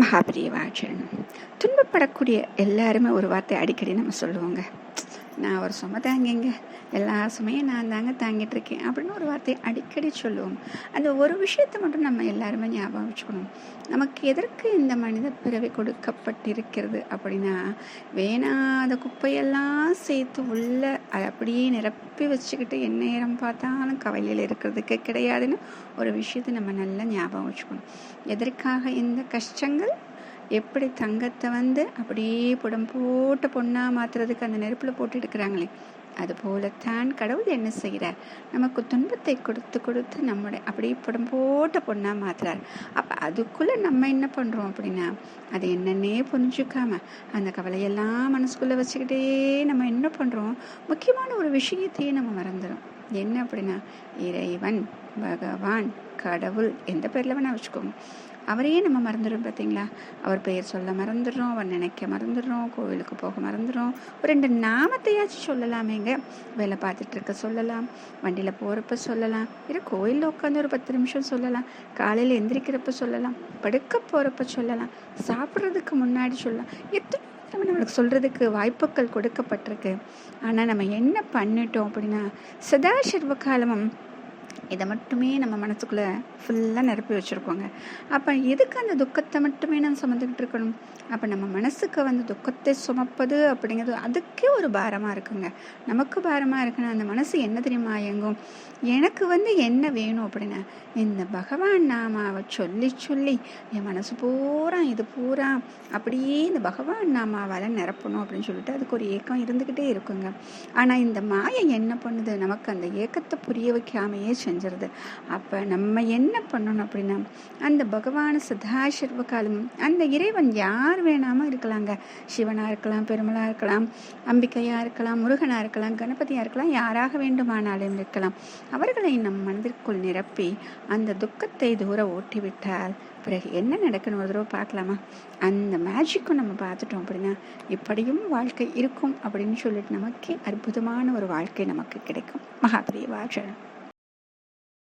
மகாபிரியவாச்சரணம் துன்பப்படக்கூடிய எல்லாருமே ஒரு வார்த்தை அடிக்கடி நம்ம சொல்லுவோங்க. நான் ஒரு சும தாங்கிங்க. எல்லா சுமையும் நான் தாங்க தாங்கிட்டு இருக்கேன் அப்படின்னு ஒரு வார்த்தையை அடிக்கடி சொல்லுவோம். அந்த ஒரு விஷயத்தை மட்டும் நம்ம எல்லாருமே ஞாபகம் வச்சுக்கணும். நமக்கு எதற்கு இந்த மனித பிறவி கொடுக்கப்பட்டிருக்கிறது அப்படின்னா வேணாத குப்பையெல்லாம் சேர்த்து உள்ள அதை அப்படியே நிரப்பி வச்சுக்கிட்டு என்ன நேரம் பார்த்தாலும் கவலையில் இருக்கிறதுக்கு கிடையாதுன்னு ஒரு விஷயத்தை நம்ம நல்லா ஞாபகம் வச்சுக்கணும். எதற்காக இந்த கஷ்டங்கள்? எப்படி தங்கத்தை வந்து அப்படியே புடம் போட்டு பொண்ணாக மாற்றுறதுக்கு அந்த நெருப்பில் போட்டு எடுக்கிறாங்களே அது போலத்தான் கடவுள் என்ன செய்கிறார் நமக்கு துன்பத்தை கொடுத்து கொடுத்து நம்முடைய அப்படியே புடம் போட்ட பொண்ணாக மாற்றுறார் அப்போ அதுக்குள்ளே நம்ம என்ன பண்ணுறோம் அப்படின்னா அது என்னன்னே புரிஞ்சுக்காம அந்த கவலையெல்லாம் மனசுக்குள்ளே வச்சுக்கிட்டே நம்ம என்ன பண்ணுறோம் முக்கியமான ஒரு விஷயத்தையே நம்ம மறந்துடும் என்ன அப்படின்னா இறைவன் பகவான் கடவுள் எந்த பேரில் வேணால் வச்சுக்கோங்க. அவரையே நம்ம மறந்துடும் பார்த்தீங்களா? அவர் பெயர் சொல்ல மறந்துடுறோம் அவர் நினைக்க மறந்துடுறோம் கோவிலுக்கு போக மறந்துடுறோம். ஒரு ரெண்டு நாமத்தையாச்சும் சொல்லலாமேங்க. வேலை பார்த்துட்டு இருக்க சொல்லலாம் வண்டியில் போகிறப்ப சொல்லலாம் இல்லை கோயிலில் உட்காந்து ஒரு பத்து நிமிஷம் சொல்லலாம் காலையில் எந்திரிக்கிறப்ப சொல்லலாம் படுக்க போகிறப்ப சொல்லலாம் சாப்பிட்றதுக்கு முன்னாடி சொல்லலாம் எத்தனை நம்ம நம்மளுக்கு சொல்கிறதுக்கு வாய்ப்புகள் கொடுக்கப்பட்டிருக்கு. ஆனால் நம்ம என்ன பண்ணிட்டோம் அப்படின்னா சதா சர்வகாலமும் இதை மட்டுமே நம்ம மனசுக்குள்ளே ஃபுல்லாக நிரப்பி வச்சுருக்கோங்க. அப்போ எதுக்கு அந்த துக்கத்தை மட்டுமே நம்ம சுமந்துக்கிட்டு இருக்கணும்? அப்போ நம்ம மனசுக்கு வந்து துக்கத்தை சுமப்பது அப்படிங்கிறது அதுக்கே ஒரு பாரமாக இருக்குங்க. நமக்கு பாரமாக இருக்குன்னா அந்த மனசு என்ன தெரியுமா இயங்கும்? எனக்கு வந்து என்ன வேணும் அப்படின்னா இந்த பகவான் நாமாவை சொல்லி சொல்லி என் மனசு பூரா இது பூரா அப்படியே இந்த பகவான் நாமாவால் நிரப்பணும் அப்படின்னு சொல்லிட்டு அதுக்கு ஒரு ஏக்கம் இருந்துக்கிட்டே இருக்குங்க. ஆனால் இந்த மாயை என்ன பண்ணுது? நமக்கு அந்த ஏக்கத்தை புரிய வைக்காமையே செஞ்சு செஞ்சிருது. அப்போ நம்ம என்ன பண்ணணும் அப்படின்னா அந்த பகவான் சதாசிர்வகாலம் அந்த இறைவன் யார் வேணாமல் இருக்கலாங்க. சிவனாக இருக்கலாம் பெருமளாக இருக்கலாம் அம்பிக்கையாக இருக்கலாம் முருகனாக இருக்கலாம் கணபதியாக இருக்கலாம் யாராக வேண்டுமானாலும் இருக்கலாம். அவர்களை நம் மனதிற்குள் நிரப்பி அந்த துக்கத்தை தூர ஓட்டிவிட்டால் பிறகு என்ன நடக்கணும் ஒரு தடவை பார்க்கலாமா? அந்த மேஜிக்கும் நம்ம பார்த்துட்டோம் அப்படின்னா இப்படியும் வாழ்க்கை இருக்கும் அப்படின்னு சொல்லிட்டு நமக்கே அற்புதமான ஒரு வாழ்க்கை நமக்கு கிடைக்கும். மகாபிரிய வாழ